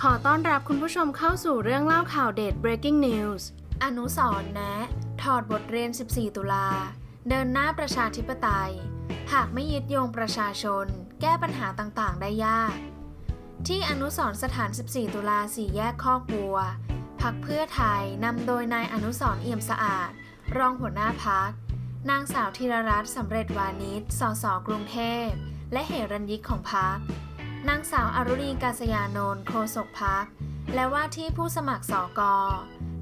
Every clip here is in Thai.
ขอต้อนรับคุณผู้ชมเข้าสู่เรื่องเล่าข่าวเด็ด breaking news อนุสรณ์แนะ ถอดบทเรียน 14 ตุลา เดินหน้าประชาธิปไตย หากไม่ยึดโยงประชาชน แก้ปัญหาต่างๆ ได้ยาก ที่อนุสรสถาน 14 ตุลาสี่แยกคอกบัว พักเพื่อไทยนำโดยนายอนุสรณ์เอี่ยมสะอาด รองหัวหน้าพัก นางสาวธีรรัตน์สำเร็จวานิชสสกรุงเทพ และเหรัญยิกของพัก นางสาวอรุณีกาศยานนท์โฆษกพัก และว่าที่ผู้สมัครสอกอ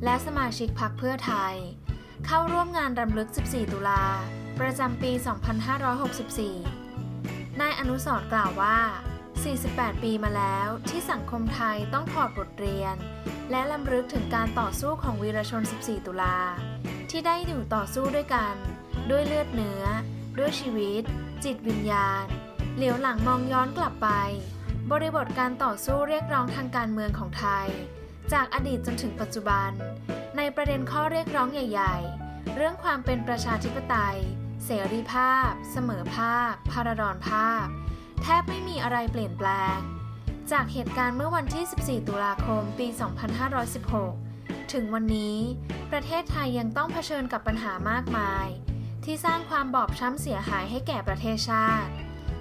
และสมาชิกพักเพื่อไทย เข้าร่วมงานรำลึก 14 ตุลา ประจำปี 2564 นายอนุสรกล่าวว่า 48 ปีมาแล้วที่สังคมไทยต้องถอดบทเรียน และลำลึกถึงการต่อสู้ของวีรชน 14 ตุลา ที่ได้อยู่ต่อสู้ด้วยกัน ด้วยเลือดเนื้อ ด้วยชีวิต จิตวิญญาณ เหลียวหลังมองย้อนกลับไป บริบทการต่อสู้เรียกร้องทางการเมืองของไทย จากอดีตจนถึงปัจจุบัน ในประเด็นข้อเรียกร้องใหญ่ ๆ เรื่องความเป็นประชาธิปไตย เสรีภาพ เสมอภาคพาราดอนภาพ แทบไม่มีอะไรเปลี่ยนแปลง จากเหตุการณ์เมื่อวันที่ 14 ตุลาคม ปี 2516 ถึงวันนี้ ประเทศไทยยังต้องเผชิญกับปัญหามากมาย ที่สร้างความบอบช้ำเสียหายให้แก่ประเทศชาติ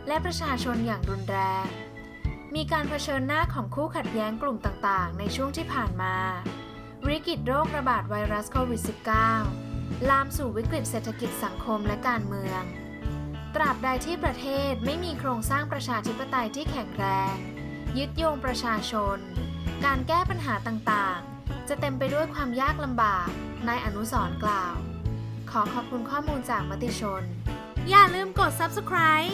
และประชาชนอย่างรุนแรง การเผชิญหน้าของคู่ขัดแย้งกลุ่มต่างๆ ในช่วงที่ผ่านมา วิกฤตโรคระบาดไวรัสโควิด -19 ลามสู่วิกฤตเศรษฐกิจสังคมและการเมือง ตราบใดที่ประเทศไม่มีโครงสร้างประชาธิปไตยที่แข็งแรง ยึดโยงประชาชน การแก้ปัญหาต่างๆ จะเต็มไปด้วยความยากลำบากนายอนุสรกล่าว ขอขอบคุณข้อมูลจากมติชน อย่าลืมกด subscribe